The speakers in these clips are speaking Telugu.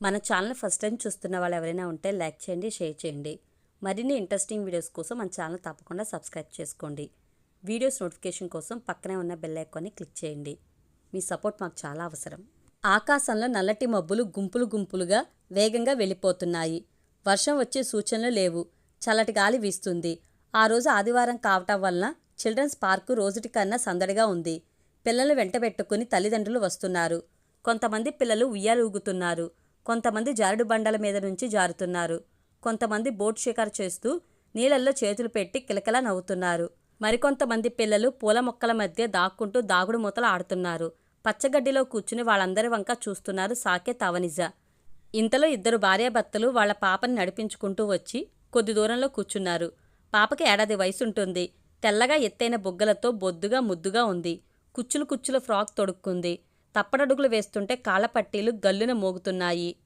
మన ఛానల్ ఫస్ట్ టైం చూస్తున్న వాళ్ళు ఎవరైనా ఉంటే లైక్ చేయండి షేర్ చేయండి. మరిన్ని ఇంట్రెస్టింగ్ వీడియోస్ కోసం మన ఛానల్ తప్పకుండా సబ్స్క్రైబ్ చేసుకోండి. వీడియోస్ నోటిఫికేషన్ కోసం పక్కనే ఉన్న బెల్ ఐకాన్ని క్లిక్ చేయండి. మీ సపోర్ట్ మాకు చాలా అవసరం. ఆకాశంలో నల్లటి మబ్బులు గుంపులు గుంపులుగా వేగంగా వెళ్ళిపోతున్నాయి. వర్షం వచ్చే సూచనలు లేవు. చల్లటి గాలి వీస్తుంది. ఆ రోజు ఆదివారం కావటం వలన చిల్డ్రన్స్ పార్కు రోజుటి కన్నా సందడిగా ఉంది. పిల్లలు వెంటబెట్టుకుని తల్లిదండ్రులు వస్తున్నారు. కొంతమంది పిల్లలు ఉయ్యాలు ఊగుతున్నారు కొంతమంది జారుడు బండల మీద నుంచి జారుతున్నారు. కొంతమంది బోట్ షికారు చేస్తూ నీళ్ళల్లో చేతులు పెట్టి కిలకిలా నవ్వుతున్నారు. మరికొంతమంది పిల్లలు పూల మొక్కల మధ్య దాక్కుంటూ దాగుడు మూతలు ఆడుతున్నారు. పచ్చగడ్డిలో కూర్చుని వాళ్ళందరి వంక చూస్తున్నారు సాకే తవనిజ. ఇంతలో ఇద్దరు భార్యాభర్తలు వాళ్ళ పాపని నడిపించుకుంటూ వచ్చి కొద్ది దూరంలో కూర్చున్నారు. పాపకి ఏడాది వయసు ఉంటుంది తెల్లగా ఎత్తైన బుగ్గలతో బొద్దుగా ముద్దుగా ఉంది. కుచ్చులు కుచ్చుల ఫ్రాక్ తొడుక్కుంది. తప్పడడుగులు వేస్తుంటే కాళ్ళపట్టీలు గల్లున మోగుతున్నాయి.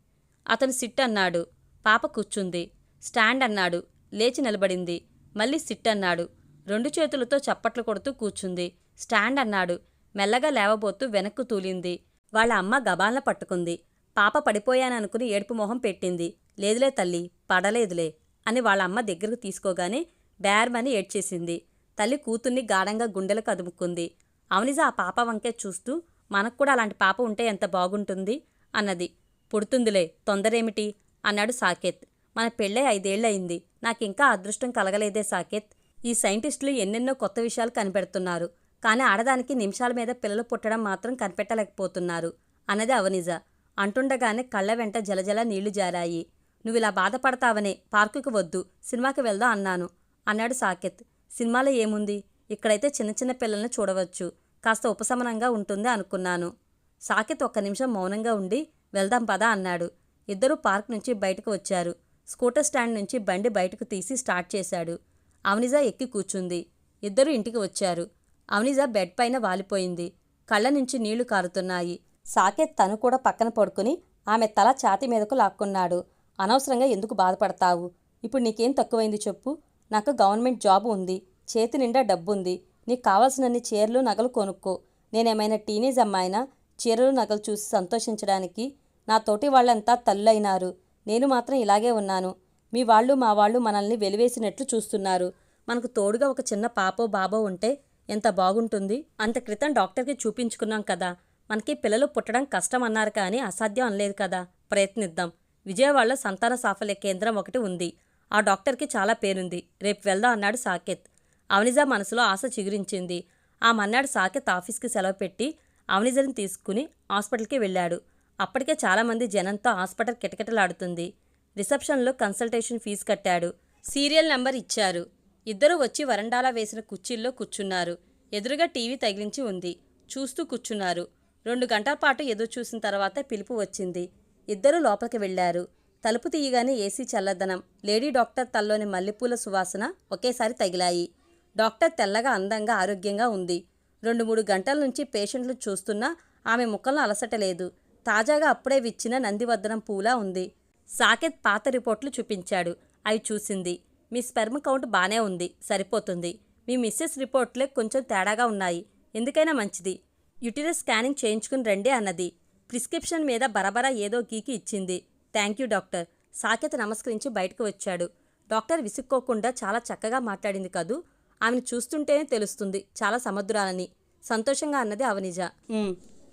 అతను సిట్ అన్నాడు. పాప కూర్చుంది. స్టాండ్ అన్నాడు. లేచి నిలబడింది. మళ్ళీ సిట్ అన్నాడు. రెండు చేతులతో చప్పట్లు కొడుతూ కూర్చుంది. స్టాండ్ అన్నాడు. మెల్లగా లేవబోతూ వెనక్కు తూలింది. వాళ్ళ అమ్మ గబాలన పట్టుకుంది. పాప పడిపోయాననుకుని ఏడుపు మొహం పెట్టింది. లేదులే తల్లి పడలేదులే అని వాళ్ళ అమ్మ దగ్గరకు తీసుకోగానే బేర్మని ఏడ్చేసింది. తల్లి కూతుర్ని గాఢంగా గుండెలకు అదుముకుంది. అవనిజా ఆ పాప వంకే చూస్తూ మనకు కూడా అలాంటి పాప ఉంటే ఎంత బాగుంటుంది? అన్నది. పుడుతుందిలే తొందరేమిటి? అన్నాడు సాకేత్. మన పెళ్ళై ఐదేళ్ళయింది నాకింకా అదృష్టం కలగలేదే సాకేత్. ఈ సైంటిస్టులు ఎన్నెన్నో కొత్త విషయాలు కనిపెడుతున్నారు. కానీ ఆడదానికి నిమిషాల మీద పిల్లలు పుట్టడం మాత్రం కనిపెట్టలేకపోతున్నారు. అన్నది అవనిజ. అంటుండగానే కళ్ళ వెంట జలజల నీళ్ళు జారాయి. నువ్విలా బాధపడతావనే పార్కుకి వద్దు సినిమాకి వెళ్దాం అన్నాను అన్నాడు సాకేత్. సినిమాలో ఏముంది? ఇక్కడైతే చిన్న చిన్న పిల్లల్ని చూడవచ్చు. కాస్త ఉపశమనంగా ఉంటుంది అనుకున్నాను. సాకిత్ ఒక్క నిమిషం మౌనంగా ఉండి వెళ్దాం పదా అన్నాడు. ఇద్దరూ పార్క్ నుంచి బయటకు వచ్చారు. స్కూటర్ స్టాండ్ నుంచి బండి బయటకు తీసి స్టార్ట్ చేశాడు. అవనిజా ఎక్కి కూర్చుంది. ఇద్దరూ ఇంటికి వచ్చారు. అవనిజా బెడ్ పైన వాలిపోయింది. కళ్ళ నుంచి నీళ్ళు కారుతున్నాయి. సాకేత్ తను కూడా పక్కన పడుకుని ఆమె తల ఛాతి మీదకు లాక్కున్నాడు. అనవసరంగా ఎందుకు బాధపడతావు? ఇప్పుడు నీకేం తక్కువైంది చెప్పు. నాకు గవర్నమెంట్ జాబ్ ఉంది. చేతి నిండా డబ్బుంది. నీకు కావాల్సినన్ని చీరలు నగలు కొనుక్కో. నేనేమైనా టీనేజ్ అమ్మాయినా చీరలు నగలు చూసి సంతోషించడానికి నా తోటి వాళ్ళంతా తల్లులైనారు నేను మాత్రం ఇలాగే ఉన్నాను. మీ వాళ్ళు మా వాళ్ళు మనల్ని వెలివేసినట్లు చూస్తున్నారు. మనకు తోడుగా ఒక చిన్న పాపో బాబో ఉంటే ఎంత బాగుంటుంది? అంత క్రితం డాక్టర్కి చూపించుకున్నాం కదా. మనకి పిల్లలు పుట్టడం కష్టం అన్నారు కానీ అసాధ్యం అనలేదు కదా. ప్రయత్నిద్దాం. విజయవాడలో సంతాన సాఫల్య కేంద్రం ఒకటి ఉంది. ఆ డాక్టర్కి చాలా పేరుంది. రేపు వెళ్దాం అన్నాడు సాకేత్. అవనిజ మనసులో ఆశ చిగురించింది. ఆ మన్నాడు సాకెత్ ఆఫీస్కి సెలవు పెట్టి అవనిజని తీసుకుని హాస్పిటల్కి వెళ్ళాడు. అప్పటికే చాలామంది జనంతో హాస్పిటల్ కిటకిటలాడుతుంది. రిసెప్షన్లో కన్సల్టేషన్ ఫీజు కట్టాడు. సీరియల్ నెంబర్ ఇచ్చారు. ఇద్దరూ వచ్చి వరండాలా వేసిన కుర్చీల్లో కూర్చున్నారు. ఎదురుగా టీవీ తగిలించి ఉంది. చూస్తూ కూర్చున్నారు. రెండు గంటల పాటు ఎదురు చూసిన తర్వాత పిలుపు వచ్చింది. ఇద్దరూ లోపలికి వెళ్ళారు తలుపు తీయగానే ఏసీ చల్లదనం. లేడీ డాక్టర్ తల్లోని మల్లెపూల సువాసన ఒకేసారి తగిలాయి. డాక్టర్ తెల్లగా అందంగా ఆరోగ్యంగా ఉంది. రెండు మూడు గంటల నుంచి పేషెంట్లు చూస్తున్నా ఆమె ముఖంలో అలసట లేదు. తాజాగా అప్పుడే విచ్చిన నందివర్ధనం పూలా ఉంది. సాకేత్ పాత రిపోర్ట్లు చూపించాడు. అవి చూసింది. మీ స్పెర్మ్ కౌంట్ బాగానే ఉంది. సరిపోతుంది. మీ మిస్సెస్ రిపోర్ట్లే కొంచెం తేడాగా ఉన్నాయి. ఎందుకైనా మంచిది. యుటిరస్ స్కానింగ్ చేయించుకుని రండి అన్నది. ప్రిస్క్రిప్షన్ మీద బరబరా ఏదో గీకి ఇచ్చింది. Thank you doctor. సాకేత్ నమస్కరించి బయటకు వచ్చాడు. డాక్టర్ విసుక్కోకుండా చాలా చక్కగా మాట్లాడింది కదూ? ఆమెను చూస్తుంటేనే తెలుస్తుంది. చాలా సమర్థురాలని. సంతోషంగా అన్నది అవనిజ.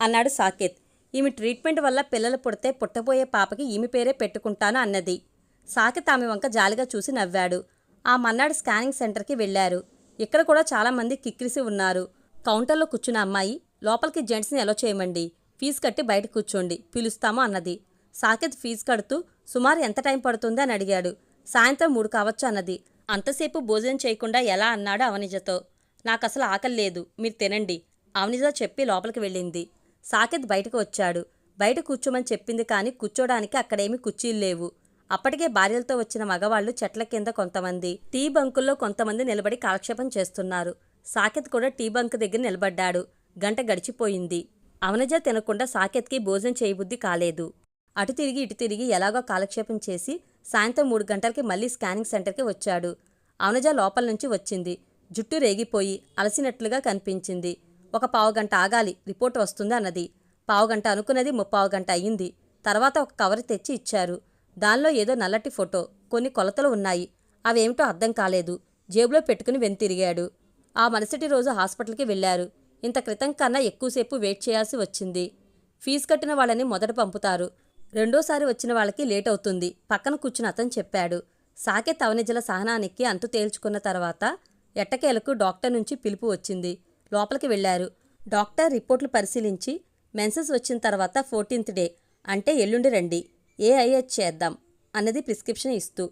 అన్నాడు సాకేత్. ఈమె ట్రీట్మెంట్ వల్ల పిల్లలు పుడితే పుట్టబోయే పాపకి ఈమె పేరే పెట్టుకుంటాను అన్నది. సాకేత్ ఆమె వంక జాలిగా చూసి నవ్వాడు. ఆ మన్నాడు స్కానింగ్ సెంటర్కి వెళ్ళారు ఇక్కడ కూడా చాలామంది కిక్కిరిసి ఉన్నారు. కౌంటర్లో కూర్చున్న అమ్మాయి లోపలికి జెంట్స్ని ఎలా చేయమండి. ఫీజు కట్టి బయట కూర్చోండి. పిలుస్తాము అన్నది. సాకేత్ ఫీజు కడుతూ సుమారు ఎంత టైం పడుతుంది అని అడిగాడు. సాయంత్రం మూడు కావచ్చు అన్నది. అంతసేపు భోజనం చేయకుండా ఎలా అన్నాడు అవనిజతో. నాకసలు ఆకలి లేదు మీరు తినండి అవనిజ చెప్పి లోపలికి వెళ్ళింది. సాకేత్ బయటకు వచ్చాడు. బయట కూర్చోమని చెప్పింది కానీ కూర్చోడానికి అక్కడేమీ కుర్చీలు లేవు. అప్పటికే భార్యలతో వచ్చిన మగవాళ్ళు చెట్ల కింద కొంతమంది టీ బంకుల్లో కొంతమంది నిలబడి కాలక్షేపం చేస్తున్నారు. సాకేత్ కూడా టీ బంక్ దగ్గర నిలబడ్డాడు. గంట గడిచిపోయింది. అవనజ తినకుండా సాకేత్కి భోజనం చేయబుద్ధి కాలేదు. అటు తిరిగి ఇటు తిరిగి ఎలాగో కాలక్షేపం చేసి సాయంత్రం మూడు గంటలకి మళ్ళీ స్కానింగ్ సెంటర్కి వచ్చాడు. అవనజ లోపల నుంచి వచ్చింది. జుట్టు రేగిపోయి అలసినట్లుగా కనిపించింది. ఒక పావుగంట ఆగాలి రిపోర్ట్ వస్తుంది అన్నది. పావుగంట అనుకున్నది ముప్పావు గంట అయ్యింది. తర్వాత ఒక కవర్ తెచ్చి ఇచ్చారు. దానిలో ఏదో నల్లటి ఫోటో కొన్ని కొలతలు ఉన్నాయి. అవేమిటో అర్థం కాలేదు. జేబులో పెట్టుకుని వెనుతిరిగాడు. ఆ మరుసటి రోజు హాస్పిటల్కి వెళ్ళారు ఇంత క్రితం కన్నా ఎక్కువసేపు వెయిట్ చేయాల్సి వచ్చింది. ఫీజు కట్టిన వాళ్ళని మొదట పంపుతారు. రెండోసారి వచ్చిన వాళ్ళకి లేట్ అవుతుంది పక్కన కూర్చుని అతను చెప్పాడు. సాకే అవనిజల సహనానికి అంతు తేల్చుకున్న తర్వాత ఎట్టకేలకు డాక్టర్ నుంచి పిలుపు వచ్చింది. లోపలికి వెళ్ళారు డాక్టర్ రిపోర్ట్లు పరిశీలించి మెన్సెస్ వచ్చిన తర్వాత ఫోర్టీన్త్ డే అంటే ఎల్లుండి రండి. ఏఐహెచ్ చేద్దాం అన్నది ప్రిస్క్రిప్షన్ ఇస్తూ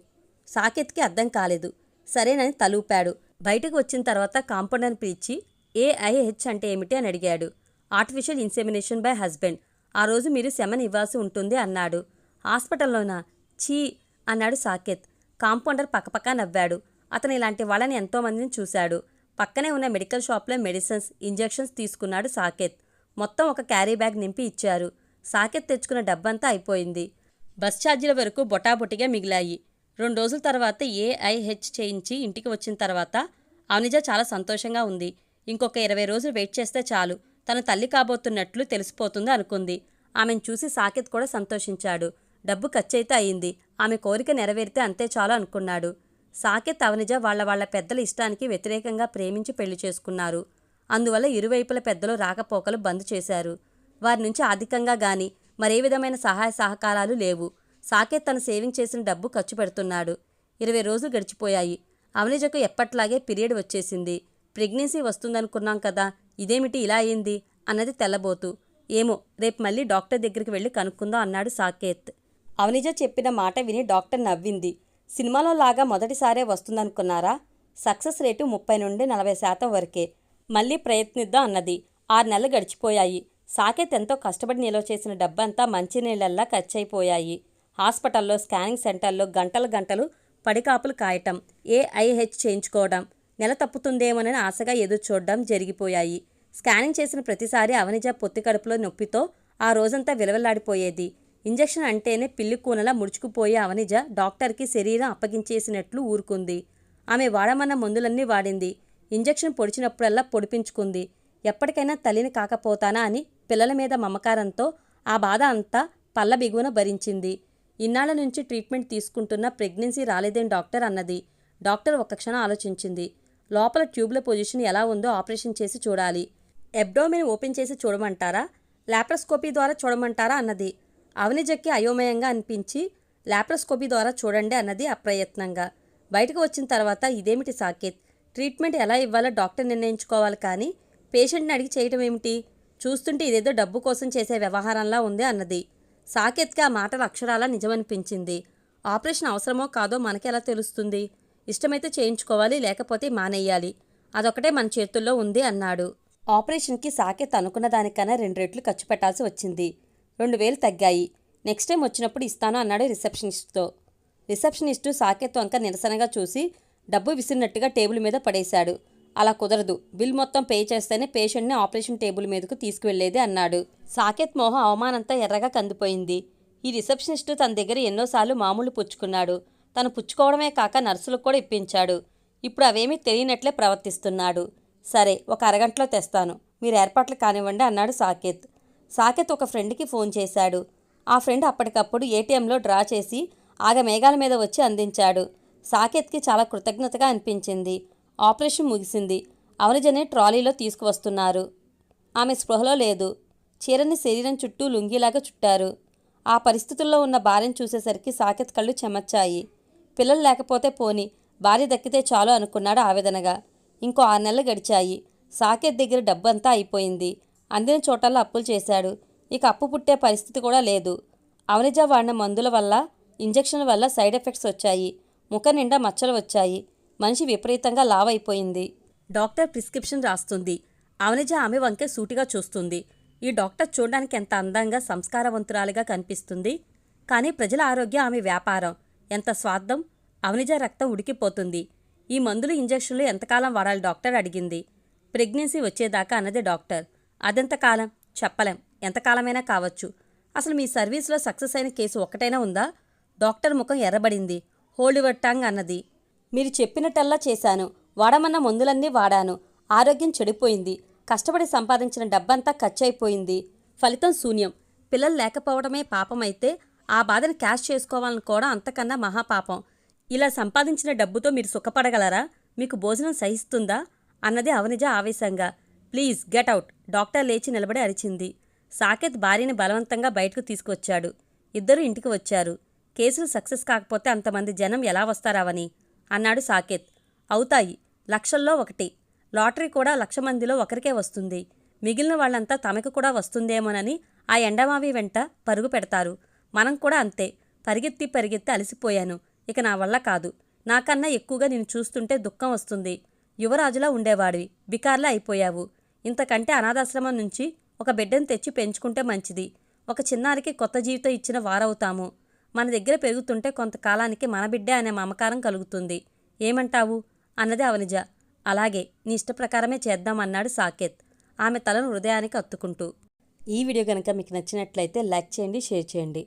సాకేత్కి అర్థం కాలేదు. సరేనని తలూపాడు. బయటకు వచ్చిన తర్వాత కాంపౌండర్ని పిలిచి ఏఐహెచ్ అంటే ఏమిటి? అని అడిగాడు. Artificial insemination by husband. ఆ రోజు మీరు శమని ఇవ్వాల్సి ఉంటుంది అన్నాడు. హాస్పిటల్లోనా? చీ అన్నాడు సాకేత్. కాంపౌండర్ పక్కపక్క నవ్వాడు. అతను ఇలాంటి వాళ్ళని ఎంతోమందిని చూశాడు. పక్కనే ఉన్న మెడికల్ షాప్లో మెడిసిన్స్ ఇంజెక్షన్స్ తీసుకున్నాడు సాకేత్. మొత్తం ఒక క్యారీ బ్యాగ్ నింపి ఇచ్చారు. సాకేత్ తెచ్చుకున్న డబ్బంతా అయిపోయింది. బస్ ఛార్జీల వరకు బొటాబొటిగా మిగిలాయి. రెండు రోజుల తర్వాత ఏఐహెచ్ చేయించి ఇంటికి వచ్చిన తర్వాత అవనిజ చాలా సంతోషంగా ఉంది. ఇంకొక ఇరవై రోజులు వెయిట్ చేస్తే చాలు. తన తల్లి కాబోతున్నట్లు తెలిసిపోతుంది అనుకుంది. ఆమెను చూసి సాకేత్ కూడా సంతోషించాడు. డబ్బు ఖర్చయితే అయింది. ఆమె కోరిక నెరవేరితే అంతే చాలు అనుకున్నాడు. సాకేత్ అవనిజ వాళ్ళ వాళ్ళ పెద్దల ఇష్టానికి వ్యతిరేకంగా ప్రేమించి పెళ్ళి చేసుకున్నారు. అందువల్ల ఇరువైపుల పెద్దలు రాకపోకలు బంద్ చేశారు. వారి నుంచి ఆర్థికంగా గాని మరే విధమైన సహాయ సహకారాలు లేవు. సాకేత్ తన సేవింగ్ చేసిన డబ్బు ఖర్చు పెడుతున్నాడు. ఇరవై రోజులు గడిచిపోయాయి. అవనిజకు ఎప్పట్లాగే పీరియడ్ వచ్చేసింది. ప్రెగ్నెన్సీ వస్తుందనుకున్నాం కదా ఇదేమిటి ఇలా అయింది? అన్నది తెల్లబోతూ. ఏమో రేపు మళ్ళీ డాక్టర్ దగ్గరికి వెళ్ళి కనుక్కుందాం అన్నాడు సాకేత్. అవనిజ చెప్పిన మాట విని డాక్టర్ నవ్వింది. సినిమాలో లాగా మొదటిసారే వస్తుందనుకున్నారా? సక్సెస్ రేటు ముప్పై నుండి నలభై శాతం వరకే. మళ్ళీ ప్రయత్నిద్దాం అన్నది. ఆరు నెలలు గడిచిపోయాయి. సాకేత్ ఎంతో కష్టపడి నిల్వ చేసిన డబ్బంతా మంచినీళ్ళల్లా ఖర్చయిపోయాయి. హాస్పిటల్లో స్కానింగ్ సెంటర్లో గంటలు గంటలు పడికాపులు కాయటం ఏఐహెచ్ చేయించుకోవడం నెల తప్పుతుందేమోనని ఆశగా ఎదురు చూడడం జరిగిపోయాయి. స్కానింగ్ చేసిన ప్రతిసారి అవనిజ పొత్తి కడుపులో నొప్పితో ఆ రోజంతా విలవలాడిపోయేది ఇంజెక్షన్ అంటేనే పిల్లి కూనలా ముడుచుకుపోయే అవనిజ డాక్టర్కి శరీరం అప్పగించేసినట్లు ఊరుకుంది. ఆమె వాడమన్న మందులన్నీ వాడింది. ఇంజెక్షన్ పొడిచినప్పుడల్లా పొడిపించుకుంది. ఎప్పటికైనా తల్లిని కాకపోతానా అని పిల్లల మీద మమకారంతో ఆ బాధ అంతా పళ్ళ బిగువన భరించింది. ఇన్నాళ్ళ నుంచి ట్రీట్మెంట్ తీసుకుంటున్న ప్రెగ్నెన్సీ రాలేదేం డాక్టర్ అన్నది. డాక్టర్ ఒక్క క్షణం ఆలోచించింది. లోపల ట్యూబ్ల పొజిషన్ ఎలా ఉందో ఆపరేషన్ చేసి చూడాలి. ఎబ్డోమిన్ ఓపెన్ చేసి చూడమంటారా? లాప్రోస్కోపీ ద్వారా చూడమంటారా అన్నది. అవనిజక్కి అయోమయంగా అనిపించి లాప్రోస్కోపీ ద్వారా చూడండి అన్నది అప్రయత్నంగా. బయటకు వచ్చిన తర్వాత ఇదేమిటి సాకేత్? ట్రీట్మెంట్ ఎలా ఇవ్వాలో డాక్టర్ నిర్ణయించుకోవాలి కానీ పేషెంట్ని అడిగి చేయటం ఏమిటి? చూస్తుంటే ఇదేదో డబ్బు కోసం చేసే వ్యవహారంలా ఉంది అన్నది. సాకేత్కి ఆ మాటల అక్షరాల నిజమనిపించింది. ఆపరేషన్ అవసరమో కాదో మనకెలా తెలుస్తుంది? ఇష్టమైతే చేయించుకోవాలి లేకపోతే మానేయాలి. అదొకటే మన చేతుల్లో ఉంది అన్నాడు. ఆపరేషన్కి సాకేత్ అనుకున్న దానికన్నా రెండు రెట్లు ఖర్చు పెట్టాల్సి వచ్చింది. రెండు వేలు తగ్గాయి. నెక్స్ట్ టైం వచ్చినప్పుడు ఇస్తాను అన్నాడు రిసెప్షనిస్ట్తో. రిసెప్షనిస్టు సాకేత్ వంక నిరసనగా చూసి డబ్బు విసిరినట్టుగా టేబుల్ మీద పడేశాడు. అలా కుదరదు. బిల్ మొత్తం పే చేస్తేనే పేషెంట్ని ఆపరేషన్ టేబుల్ మీదకు తీసుకువెళ్ళేది అన్నాడు. సాకేత్ మోహం అవమానంతా ఎర్రగా కందిపోయింది. ఈ రిసెప్షనిస్టు తన దగ్గర ఎన్నోసార్లు మామూలు పుచ్చుకున్నాడు. తను పుచ్చుకోవడమే కాక నర్సులకు కూడా ఇప్పించాడు. ఇప్పుడు అవేమీ తెలియనట్లే ప్రవర్తిస్తున్నాడు. సరే ఒక అరగంటలో తెస్తాను. మీరు ఏర్పాట్లు కానివ్వండి అన్నాడు సాకేత్. సాకేత్ ఒక ఫ్రెండ్కి ఫోన్ చేశాడు. ఆ ఫ్రెండ్ అప్పటికప్పుడు ఏటీఎంలో డ్రా చేసి ఆగ మేఘాల మీద వచ్చి అందించాడు. సాకేత్కి చాలా కృతజ్ఞతగా అనిపించింది. ఆపరేషన్ ముగిసింది. అవనిజనే ట్రాలీలో తీసుకువస్తున్నారు. ఆమె స్పృహలో లేదు. చీరని శరీరం చుట్టూ లుంగిలాగా చుట్టారు. ఆ పరిస్థితుల్లో ఉన్న భార్యను చూసేసరికి సాకేత్ కళ్ళు చెమచ్చాయి పిల్లలు లేకపోతే పోని భార్య దక్కితే చాలు అనుకున్నాడు ఆవేదనగా. ఇంకో ఆరు నెలలు గడిచాయి. సాకేత్ దగ్గర డబ్బంతా అయిపోయింది. అందిన చోటల్లో అప్పులు చేశాడు. ఇక అప్పు పుట్టే పరిస్థితి కూడా లేదు. అవనిజ వాడిన మందుల వల్ల ఇంజెక్షన్ల వల్ల సైడ్ ఎఫెక్ట్స్ వచ్చాయి. ముఖ నిండా మచ్చలు వచ్చాయి. మనిషి విపరీతంగా లావైపోయింది. అయిపోయింది డాక్టర్ ప్రిస్క్రిప్షన్ రాస్తుంది. అవనిజ ఆమె వంకే సూటిగా చూస్తుంది. ఈ డాక్టర్ చూడడానికి ఎంత అందంగా సంస్కారవంతురాలిగా కనిపిస్తుంది. కానీ ప్రజల ఆరోగ్యం ఆమె వ్యాపారం. ఎంత స్వార్థం? అవనిజ రక్తం ఉడికిపోతుంది. ఈ మందులు ఇంజెక్షన్లు ఎంతకాలం వాడాలి? డాక్టర్ అడిగింది. ప్రెగ్నెన్సీ వచ్చేదాకా అన్నది డాక్టర్. అదెంతకాలం? చెప్పలేం. ఎంతకాలమైనా కావచ్చు. అసలు మీ సర్వీస్లో సక్సెస్ అయిన కేసు ఒక్కటైనా ఉందా? డాక్టర్ ముఖం ఎర్రబడింది. హోల్డ్ యువర్ టంగ్ అన్నది. మీరు చెప్పినట్టల్లా చేశాను. వాడమన్న మందులన్నీ వాడాను. ఆరోగ్యం చెడిపోయింది. కష్టపడి సంపాదించిన డబ్బంతా ఖర్చయిపోయింది. ఫలితం శూన్యం. పిల్లలు లేకపోవడమే పాపమైతే ఆ బాధను క్యాష్ చేసుకోవాలని కూడా అంతకన్నా మహాపాపం. ఇలా సంపాదించిన డబ్బుతో మీరు సుఖపడగలరా? మీకు భోజనం సహిస్తుందా? అన్నది అవనిజ ఆవేశంగా. Please get out. డాక్టర్ లేచి నిలబడి అరిచింది. సాకేత్ భార్యని బలవంతంగా బయటకు తీసుకొచ్చాడు. ఇద్దరు ఇంటికి వచ్చారు. కేసులు సక్సెస్ కాకపోతే అంతమంది జనం ఎలా వస్తారావని? అన్నాడు సాకేత్. అవుతాయి. లక్షల్లో ఒకటి. లాటరీ కూడా లక్ష మందిలో ఒకరికే వస్తుంది. మిగిలిన వాళ్ళంతా తమకు కూడా వస్తుందేమోనని ఆ ఎండమావి వెంట పరుగు పెడతారు. మనం కూడా అంతే. పరిగెత్తి పరిగెత్తి అలసిపోయాను. ఇక నా వల్ల కాదు. నాకన్నా ఎక్కువగా నేను చూస్తుంటే దుఃఖం వస్తుంది. యువరాజులా ఉండేవాడివి. బికార్లా అయిపోయావు. ఇంతకంటే అనాథాశ్రమం నుంచి ఒక బిడ్డను తెచ్చి పెంచుకుంటే మంచిది. ఒక చిన్నారికి కొత్త జీవితం ఇచ్చిన వారవుతాము. మన దగ్గర పెరుగుతుంటే కొంతకాలానికి మన బిడ్డే అనే మమకారం కలుగుతుంది. ఏమంటావు? అన్నది అవనిజ. అలాగే నీ ఇష్టప్రకారమే చేద్దామన్నాడు సాకేత్. ఆమె తలను హృదయానికి అత్తుకుంటూ. ఈ వీడియో కనుక మీకు నచ్చినట్లయితే లైక్ చేయండి షేర్ చేయండి.